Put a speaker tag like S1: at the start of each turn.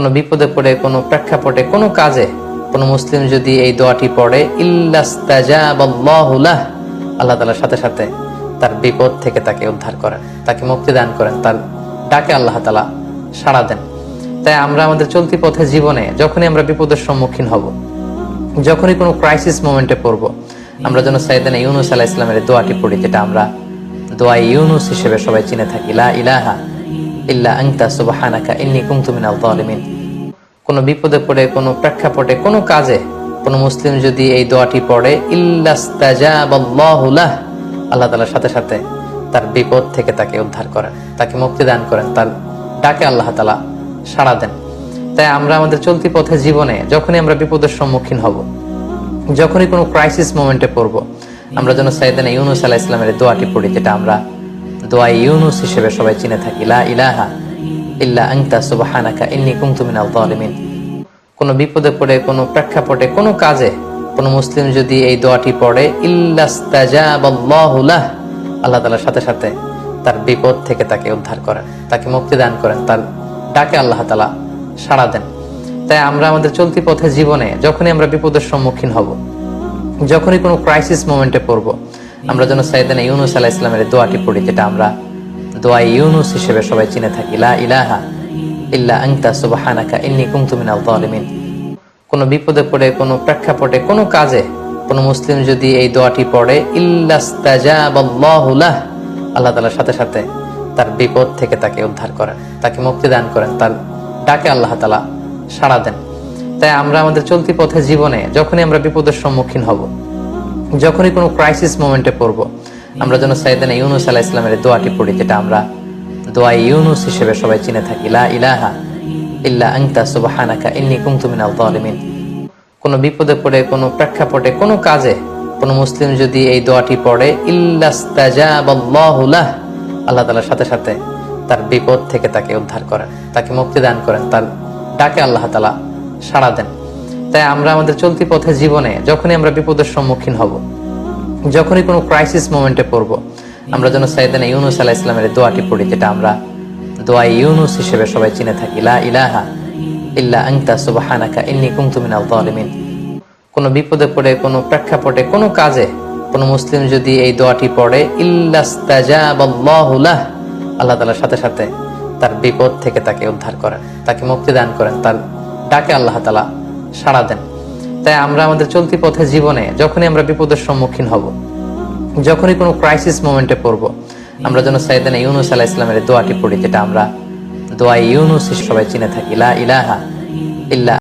S1: কোনো বিপদে পড়ে, কোনো প্রেক্ষাপটে, কোনো কাজে কোনো মুসলিম যদি এই দোয়াটি পড়ে ইল্লাস্তাজাবাল্লাহুলাহ আল্লাহ তালার সাথে সাথে তার বিপদ থেকে তাকে উদ্ধার করেন, তাকে মুক্তি দান করেন, তার ডাকে আল্লাহ তালা সাড়া দেন। তাই আমরা আমাদের চলতি পথে জীবনে যখনই আমরা বিপদের সম্মুখীন হব, যখনই কোনো ক্রাইসিস মোমেন্টে পড়ব, আমরা যেন সাইদানা ইউনুস আলাহ ইসলামের দোয়াটি পড়ি, যেটা আমরা দোয়া ইউনুস হিসেবে সবাই চিনে থাকি, লা ইলাহা ইল্লা আংতা সুবহানাকা, ইন্নী কুনতু মিনাল জালিমিন কোনো বিপদে পড়ে, কোনো প্রেক্ষাপটে, কোনো কাজে কোনো মুসলিম যদি এই দোয়াটি পড়ে ইল্লাস্তাজাবাল্লাহুলাহ আল্লাহ তাআলার সাথে সাথে তার বিপদ থেকে তাকে উদ্ধার করেন, তাকে মুক্তি দান করেন, তার ডাকে আল্লাহ তাআলা সাড়া দেন। তাই আমরা আমাদের চলতি পথে জীবনে যখনই আমরা বিপদের সম্মুখীন হব, যখনই কোনো ক্রাইসিস মোমেন্টে পড়ব, আমরা যেন সাইদানা ইউনুস আলাহ ইসলামের দোয়াটি পড়ি, যেটা আমরা দোয়া ইউনুস হিসেবে সবাই চিনে থাকি। লা ইলাহা ইল্লা আংতা সুবহানাকা, ইন্নী কুনতু মিনাল জালিমিন কোনো বিপদে পড়ে, কোনো প্রেক্ষাপটে, কোনো কাজে কোনো মুসলিম যদি এই দোয়াটি পড়ে ইল্লাস্তাজাবাল্লাহুলাহ আল্লাহ তাআলার সাথে সাথে তার বিপদ থেকে তাকে উদ্ধার করেন, তাকে মুক্তি দান করেন, তার ডাকে আল্লাহ তাআলা সাড়া দেন। তাই আমরা আমাদের চলতি পথে জীবনে যখনই আমরা বিপদের সম্মুখীন হব, যখনই কোনো ক্রাইসিস মোমেন্টে পড়ব আমরা যেন সাইদানা ইউনুস আলাহ ইসলামের দোয়াটি পড়ি, যেটা আমরা দোয়া ইউনুস হিসেবে সবাই চিনে থাকি। লা ইলাহা ইল্লা আংতা ইন্নী মিনাল কোনো বিপদে পড়ে, কোনো প্রেক্ষাপটে, কোনো কাজে কোনো মুসলিম যদি এই দোয়াটি পড়ে ইল্লাস্তাজাবাল্লাহুলাহ আল্লাহ তাআলার সাথে সাথে তার বিপদ থেকে তাকে উদ্ধার করেন, তাকে মুক্তি দান করেন, তার ডাকে আল্লাহ তাআলা সাড়া দেন। তাই আমরা আমাদের চলতি পথে জীবনে যখনই আমরা বিপদের সম্মুখীন হব যখনই কোনো ক্রাইসিস মোমেন্টে পড়ব, আমরা যেন সাইদানা ইউনুস আলাহ ইসলামের দোয়াটি পড়ি, যেটা আমরা দোয়া ইউনুস হিসেবে সবাই চিনে থাকি। লা ইলাহা ইল্লা আংতা সুবহানাকা ইন্নী কুনতু মিনাল জালিমিন কোনো বিপদে পড়ে, কোনো প্রেক্ষাপটে, কোনো কাজে কোনো মুসলিম যদি এই দোয়াটি পড়ে ইল্লাস্তাজাবাল্লাহুলাহ আল্লাহ তাআলার সাথে সাথে তার বিপদ থেকে তাকে উদ্ধার করেন, তাকে মুক্তি দান করেন, তার ডাকে আল্লাহ তাআলা সাড়া দেন। তাই আমরা আমাদের চলতি পথে জীবনে যখনই আমরা বিপদের সম্মুখীন হব, যখনই কোনো ক্রাইসিস মোমেন্টে পড়ব, আমরা যেন সাইদানা ইউনুস আলাহ ইসলামের দোয়াটি পড়ি, যেটা আমরা দোয়া ইউনুস হিসেবে সবাই চিনে থাকি, লা ইলাহা ইল্লা আংতা সুবহানাকা ইন্নী কুনতু মিনাল জালিমিন কোনো বিপদে পড়ে, কোনো প্রেক্ষাপটে, কোনো কাজে কোনো মুসলিম যদি এই দোয়াটি পড়ে ইল্লাস্তাজাবাল্লাহুলাহ আল্লাহ তাআলার সাথে সাথে তার বিপদ থেকে তাকে উদ্ধার করেন, তাকে মুক্তি দান করেন, তার ডাকে আল্লাহ তাআলা সাড়া দেন। তাই আমরা আমাদের চলতি পথে জীবনে যখনই আমরা বিপদের সম্মুখীন হব, যখনই কোনো ক্রাইসিস মোমেন্টে পড়ব, আমরা যেন সাইদানা ইউনুস আলাহ ইসলামের দোয়াটি পড়ি, যেটা আমরা দোয়া ইউনুস সবাই চিনে থাকি। লা ইলাহা ইল্লা